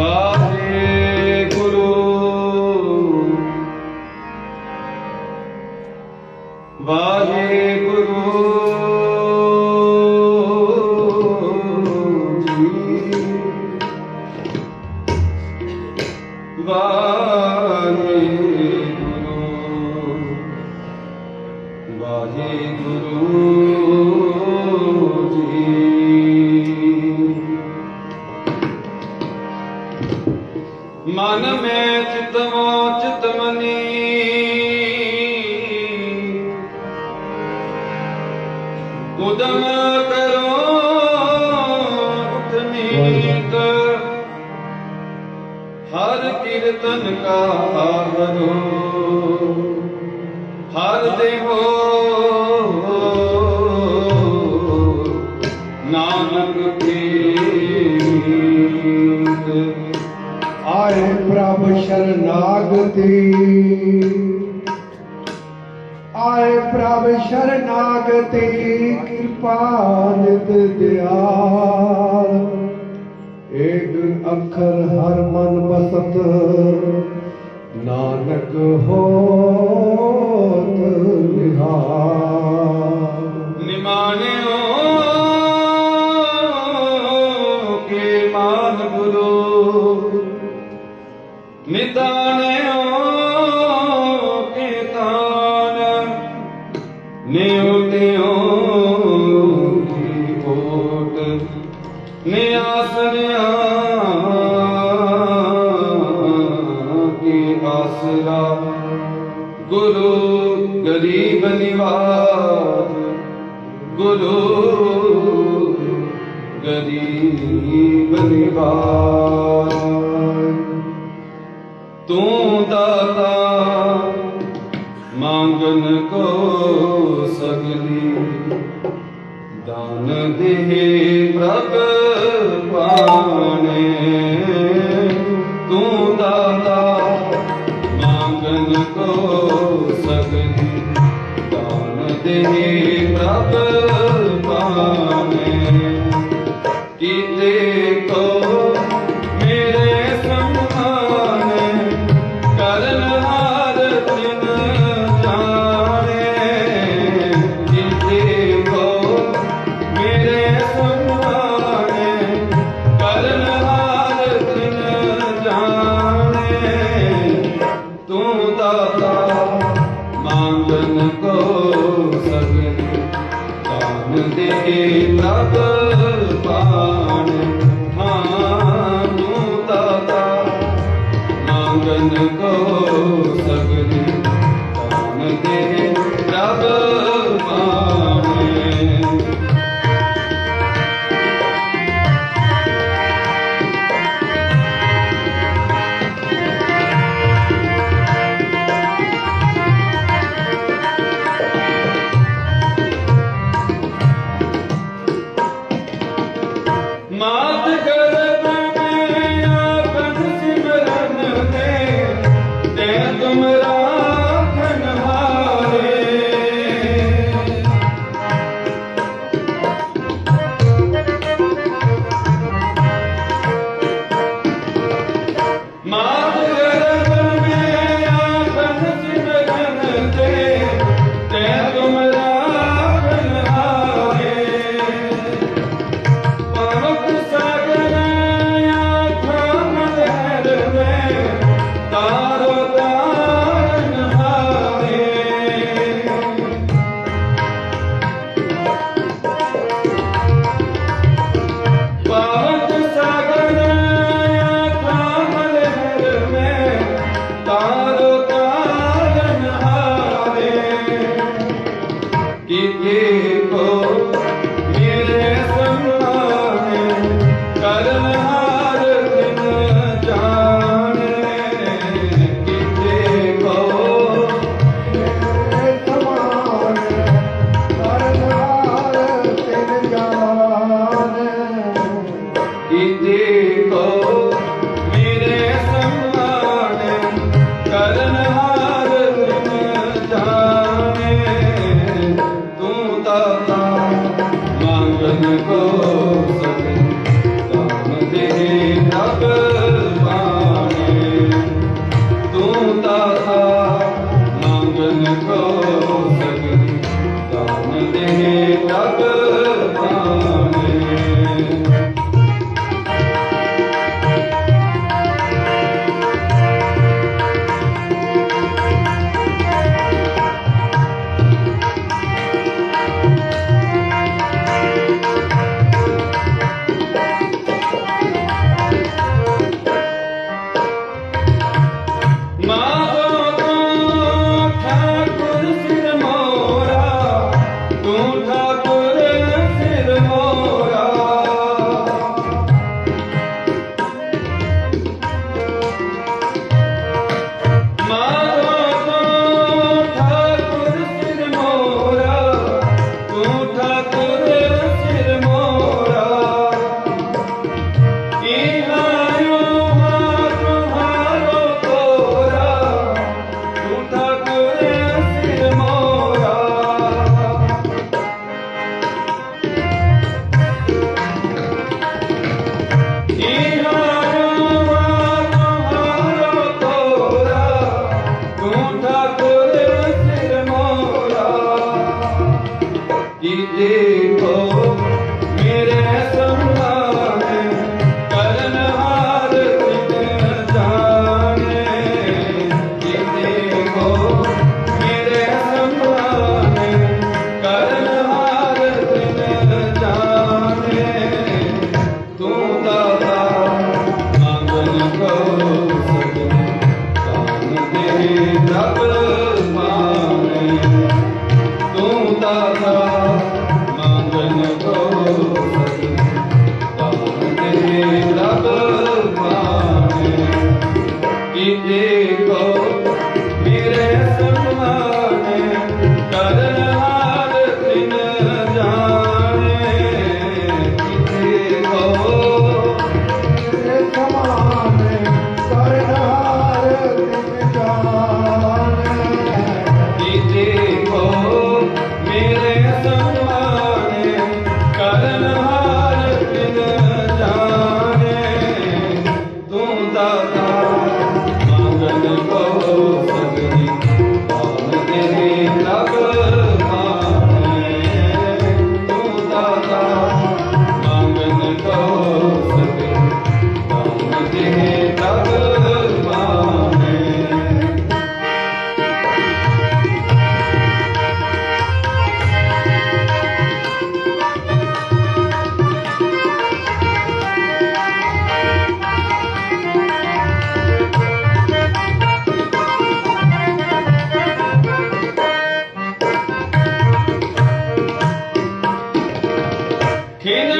ਵਾਹਿਗੁਰੂ। ਵਾਹਿਗੁਰੂ। ਕੀਰਤਨ ਕਾ ਹਰੋ ਹਰ ਦੇਵੋ ਨਾਨਕ ਕੀਰਤ ਆਏ ਪ੍ਰਭ ਸ਼ਰਨਾਗਤੀ ਆਏ ਪ੍ਰਭ ਸ਼ਰਨਾਗਤੀ ਕਿਰਪਾ ਨਿਤ ਦਿਆਲ। ਏਕ ਅੱਖਰ ਹਰ ਮਨ ਬਸਤ, ਨਾਨਕ ਹੋਤ ਨਿਹਾਲ। ਨਿਮਾਣਿਓ ਕੇ ਮਾਨ ਗੁਰੂ ਨਿਦਾਨਿਓ ਕੇ ਤਾਨ ਨਿਉਤਿਓ ਕੀ ਨਿਆਸਰਿਆ ਕੀ ਆਸਰਾ ਗੁਰੂ ਗਰੀਬ ਨਿਵਾਜ ਗੁਰੂ ਗਰੀਬ ਨਿਵਾਜ ਤੂੰ ਦਾਤਾ ਮੰਗਨ ਕੋ ਸਗਲੀ, ਦਾਨ ਦੇ दाता मांगन को सगन दान दे प्रभ प्राप् ਮਾਤ ਗਰਭ Amen.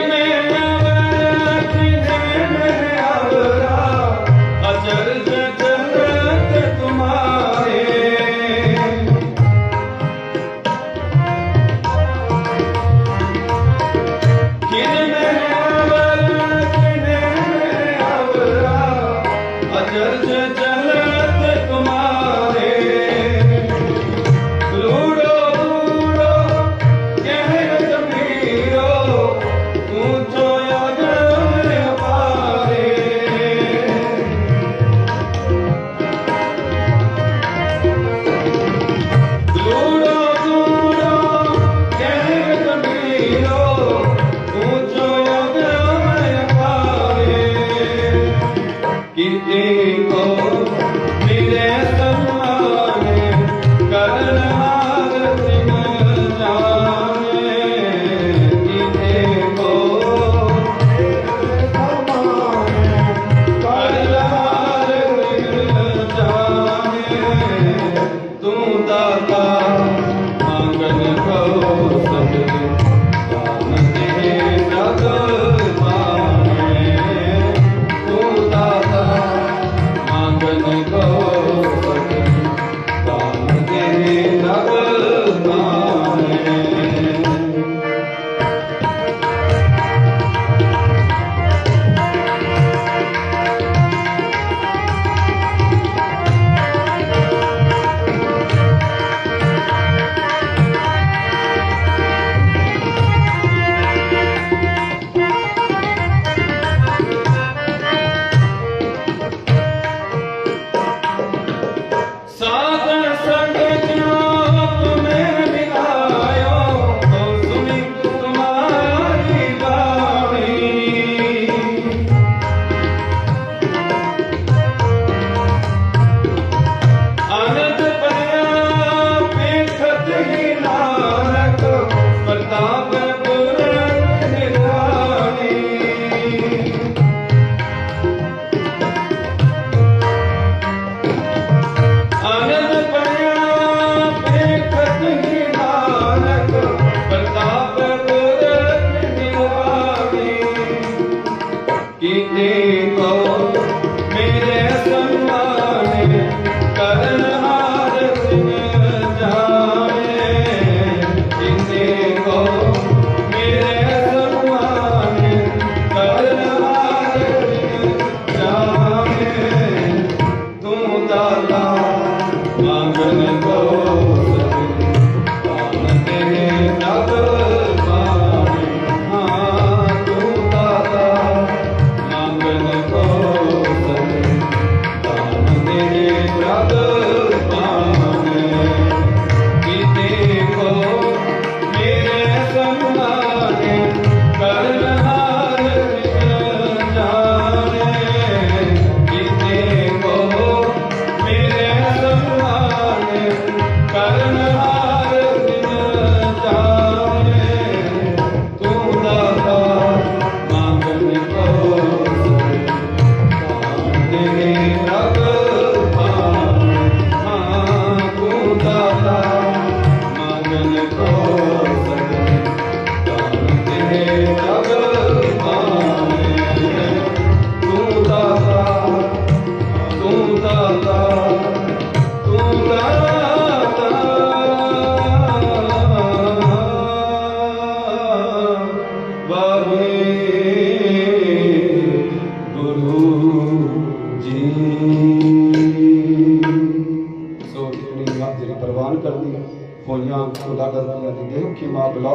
को